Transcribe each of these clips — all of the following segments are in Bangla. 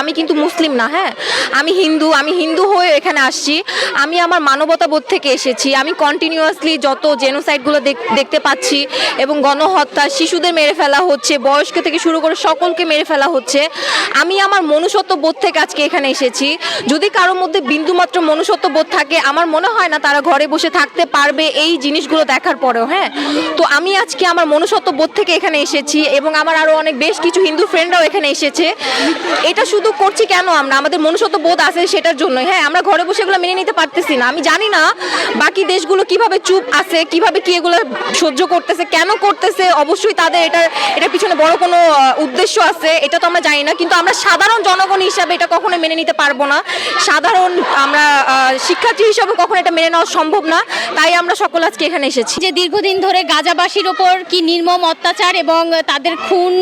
আমি কিন্তু মুসলিম না হ্যাঁ? আমি হিন্দু আমি হিন্দু হয়ে এখানে আসছি। আমি আমার মানবতাবোধ থেকে এসেছি। আমি কন্টিনিউয়াসলি যত জেনোসাইডগুলো দেখতে পাচ্ছি এবং গণহত্যা, শিশুদের মেরে ফেলা হচ্ছে, বয়স্ক থেকে শুরু করে সকলকে মেরে ফেলা হচ্ছে, আমি আমার মনুষ্যত্ব বোধ থেকে আজকে এখানে এসেছি। যদি কারোর মধ্যে বিন্দুমাত্র মনুষ্যত্ব বোধ থাকে, আমার মনে হয় না তারা ঘরে বসে থাকতে পারবে এই জিনিসগুলো দেখার পরেও হ্যাঁ? তো আমি আজকে আমার মনুষ্যত্ব বোধ থেকে এখানে এসেছি এবং আমার আরও অনেক, বেশ কিছু হিন্দু ফ্রেন্ডরাও এখানে এসেছে। এটা শুধু করছি কেন আমরা? আমাদের মনুষ্যত্ব বোধ আছে সেটার জন্য হ্যাঁ আমরা ঘরে বসে এগুলো মেনে নিতে পারতেছি না। আমি জানি না বাকি দেশগুলো কীভাবে চুপ আছে, কীভাবে কি এগুলো সহ্য করতেছে, কেন করতেছে। অবশ্যই তাদের এটার এটার পিছনে বড় কোনো উদ্দেশ্য আছে, এটা তো আমরা জানি না। কিন্তু আমরা সাধারণ জনগণ হিসাবে এটা কখনো মেনে নিতে পারব না। সাধারণ আমরা শিক্ষার্থী হিসাবে কখনো এটা মেনে নেওয়া সম্ভব না। তাই আমরা সকল আজকে এখানে এসেছি। যে দীর্ঘদিন ধরে গাজাবাসীর ওপর কি নির্মম অত্যাচার এবং তাদের খুন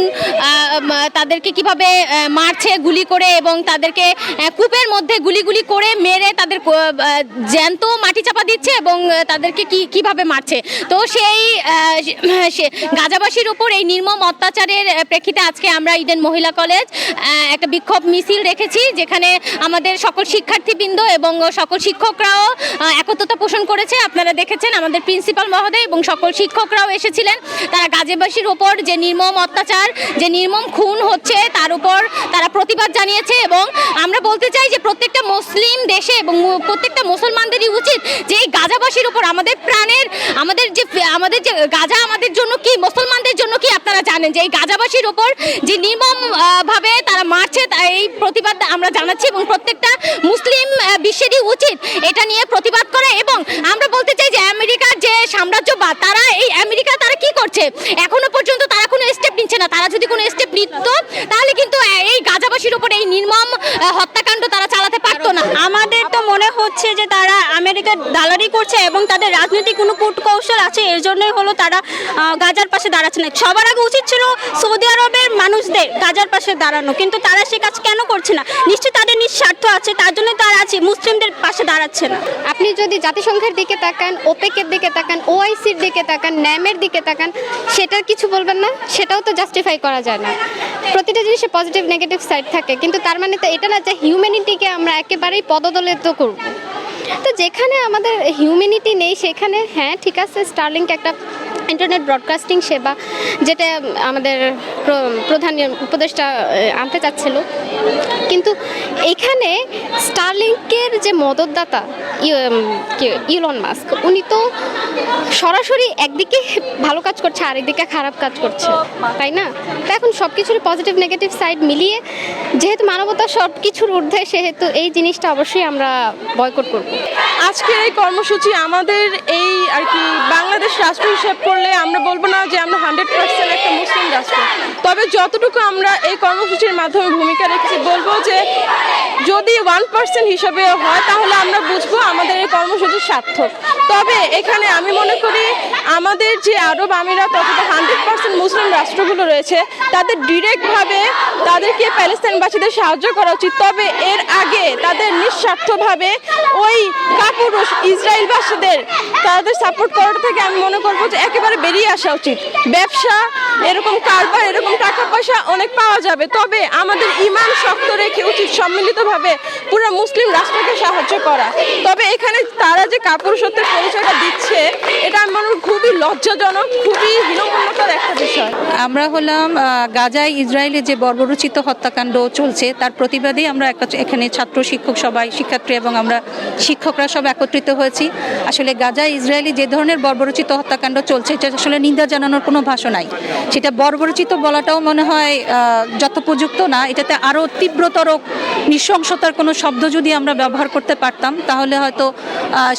তাদেরকে কীভাবে মারছে, গুলি করে এবং তাদেরকে কূপের মধ্যে গুলি গুলি করে মেরে তাদের জ্যান্ত মাটি চাপা দিচ্ছে এবং তাদেরকে কি, কীভাবে মারছে? তো সেই গাজাবাসীর ওপর এই নির্মম অত্যাচারের প্রেক্ষিতে আজকে আমরা ইডেন মহিলা কলেজ একটা বিক্ষোভ মিছিল রেখেছি যেখানে আমাদের সকল শিক্ষার্থীবৃন্দ এবং সকল শিক্ষকরাও একত্রতা পোষণ করেছে। আপনারা দেখেছেন আমাদের প্রিন্সিপাল মহোদয় এবং সকল শিক্ষকরাও এসেছিলেন। তারা গাজীবাসীর ওপর যে নির্মম অত্যাচার, যে নির্মম খুন হচ্ছে, তার উপর তারা প্রতিবাদ জানিয়েছে এবং আমরা বলতে চাই যে প্রত্যেকটা মুসলিম দেশে এবং প্রত্যেকটা মুসলমানদেরই উচিত যে এই গাজাবাসীর উপর আমাদের প্রাণের আমাদের যে আমাদের যে গাজা আমাদের জন্য কি মুসলমানদের জন্য কি আপনারা জানেন? যে এই গাজাবাসীর উপর যে নির্মম আহ, ভাবে তারা মারছে এই প্রতিবাদ আমরা জানাচ্ছি এবং প্রত্যেকটা মুসলিম বিশ্বেরই উচিত এটা নিয়ে প্রতিবাদ করে এবং আমরা বলতে চাই যে আমেরিকার যে সাম্রাজ্যবাদ তারা এই আমেরিকা তারা কি করছে এখনও পর্যন্ত তারা কোনো স্টেপ নিচ্ছে না তারা যদি কোনো স্টেপ নিত তাহলে কিন্তু আহ, এই গাজাবাসীর উপর এই নির্মম আহ, হত্যাকাণ্ড তারা চালাতে পারতো না আমাদের তো মনে হচ্ছে যে তারা আমেরিকার দালালি করছে এবং তাদের রাজনৈতিক কোনো কূট কৌশল আছে, এর জন্যই হলো তারা গাজার পাশে দাঁড়াচ্ছে না। সবার আগে উচিত ছিল সৌদি আরবের মানুষদের গাজার পাশে দাঁড়ানো, কিন্তু তারা সে কাজ কেন করছে না? নিশ্চয়ই তাদের নিঃস্বার্থ আছে, তার জন্য তারা আছে, মুসলিমদের পাশে দাঁড়াচ্ছে না। আপনি যদি জাতিসংঘের দিকে তাকান ওপেকের দিকে তাকান ওআইসির দিকে তাকান ন্যামের দিকে তাকান, সেটার কিছু বলবেন না? সেটাও তো জাস্টিফাই করা যায় না। প্রতিটা জিনিসে পজিটিভ নেগেটিভ সাইড থাকে, কিন্তু তার মানে তো এটা না যে হিউম্যানিটিকে আমরা একেবারেই পদদলিত করব। তো যেখানে আমাদের হিউম্যানিটি নেই সেখানে হ্যাঁ ঠিক আছে স্টার্লিংকে একটা ইন্টারনেট ব্রডকাস্টিং সেবা যেটা আমাদের প্র- প্রধান উপদেষ্টা আনতে চাচ্ছিল। কিন্তু এখানে স্টারলিংকের যে মদতদাতা ইলন মাস্ক উনি তো সরাসরি একদিকে ভালো কাজ করছে, আরেকদিকে খারাপ কাজ করছে, তাই না? তো এখন সব কিছুর পজিটিভ নেগেটিভ সাইড মিলিয়ে যেহেতু মানবতা সব কিছুর ঊর্ধ্বে, সেহেতু এই জিনিসটা অবশ্যই আমরা বয়কট করব। আজকের এই কর্মসূচি আমাদের এই আর কি বাংলাদেশ রাষ্ট্র হিসেব করলে আমরা বলব না যে আমরা হান্ড্রেড পার্সেন্ট একটা মুসলিম রাষ্ট্র। তবে যতটুকু আমরা এই কর্মসূচির মাধ্যমে ভূমিকা রেখেছি, বলব যে যদি ওয়ান পার্সেন্ট হিসাবে হয়, তাহলে আমরা বুঝব আমাদের এই কর্মসূচি সার্থক। তবে এখানে আমি মনে করি আমাদের যে আরব আমিরাত অথবা হান্ড্রেড পার্সেন্ট মুসলিম রাষ্ট্রগুলো রয়েছে, তাদের ডিরেক্টভাবে তাদেরকে প্যালেস্তাইনবাসীদের সাহায্য করা উচিত। তবে এর আগে তাদের নিঃস্বার্থভাবে ওই কাপুরুষ ইসরায়েলবাসীদের তাদের সাপোর্ট করার থেকে আমি মনে করব যে একেবারে বেরিয়ে আসা উচিত। ব্যবসা, এরকম কারবার, এরকম টাকা পয়সা অনেক পাওয়া যাবে। তবে আমাদের ইমান শক্ত রেখে উচিত সম্মিলিতভাবে পুরো মুসলিম রাষ্ট্রকে সাহায্য করা। তবে এখানে তারা যে কাপুরুষত্বের পরিচয়টা দিচ্ছে লজ্জাজনক, খুবই একটা বিষয়। আমরা হলাম গাজায় ইসরায়েলে যে বর্বরচিত হত্যাকাণ্ড চলছে, তার প্রতিবাদে আমরা এখানে ছাত্র, শিক্ষক সবাই, শিক্ষার্থী এবং আমরা শিক্ষকরা সব একত্রিত হয়েছি। আসলে গাজায় ইসরায়েলি যে ধরনের বর্বরচিত হত্যাকাণ্ড চলছে, এটা আসলে নিন্দা জানানোর কোনো ভাষা নাই। সেটা বর্বরচিত বলাটাও মনে হয় যথোপযুক্ত না। এটাতে আরও তীব্রতর নৃশংসতার কোনো শব্দ যদি আমরা ব্যবহার করতে পারতাম, তাহলে হয়তো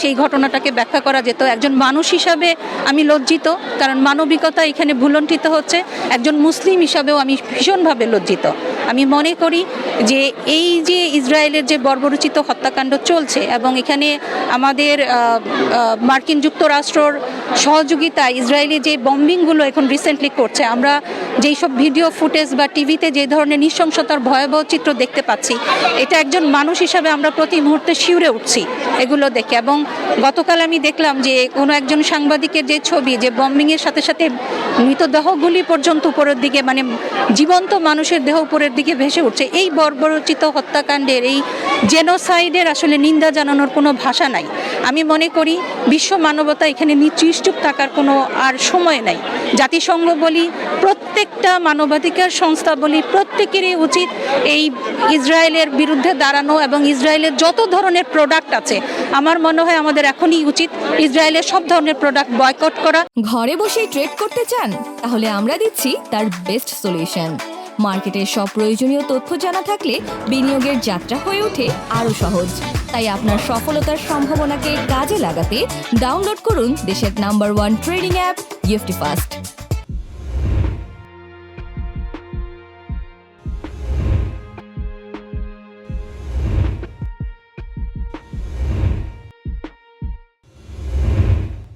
সেই ঘটনাটাকে ব্যাখ্যা করা যেত। একজন মানুষ হিসাবে আমি লজ্জিত কারণ মানবিকতা এখানে ভুলণ্ঠিত হচ্ছে। একজন মুসলিম হিসাবেও আমি ভীষণভাবে লজ্জিত। আমি মনে করি যে এই যে ইসরায়েলের যে বর্বরচিত হত্যাকাণ্ড চলছে এবং এখানে আমাদের মার্কিন যুক্তরাষ্ট্রর সহযোগিতায় ইসরায়েলি যে বম্বিংগুলো এখন রিসেন্টলি করছে, আমরা যেই সব ভিডিও ফুটেজ বা টিভিতে যে ধরনের নৃশংসতার ভয়াবহ চিত্র দেখতে পাচ্ছি, এটা একজন মানুষ হিসাবে আমরা প্রতি মুহূর্তে শিউরে উঠছি এগুলো দেখে। এবং গতকাল আমি দেখলাম যে কোনো একজন সাংবাদিকের যে ছবি, যে বম্বিংয়ের সাথে সাথে মৃতদেহগুলি পর্যন্ত উপরের দিকে মানে জীবন্ত মানুষের দেহ উপরের দিকে ভেসে উঠছে। এই বর্বরচিত হত্যাকাণ্ডের, এই জেনোসাইডের আসলে নিন্দা জানানোর কোনো ভাষা নাই। আমি মনে করি বিশ্ব মানবতা এখানে নিশ্চুপ থাকার কোনো আর সময় নাই। জাতিসংঘ বলি, প্রত্যেকটা মানবাধিকার সংস্থা বলি, প্রত্যেকেরই উচিত এই ইসরায়েলের বিরুদ্ধে দাঁড়ানো এবং ইসরায়েলের যত ধরনের প্রোডাক্ট আছে, আমার মনে হয় আমাদের এখনই উচিত ইসরায়েলের সব ধরনের প্রোডাক্ট বয়কট করা। ঘরে বসেই ট্রেড করতে চান? তাহলে আমরা দিচ্ছি তার বেস্ট সলিউশন মার্কেটের সব প্রয়োজনীয় তথ্য জানা থাকলে বিনিয়োগের যাত্রা হয়ে ওঠে আরও সহজ। তাই আপনার সফলতার সম্ভাবনাকে কাজে লাগাতে ডাউনলোড করুন দেশের নাম্বার ওয়ান ট্রেডিং অ্যাপ গিফটি ফাস্ট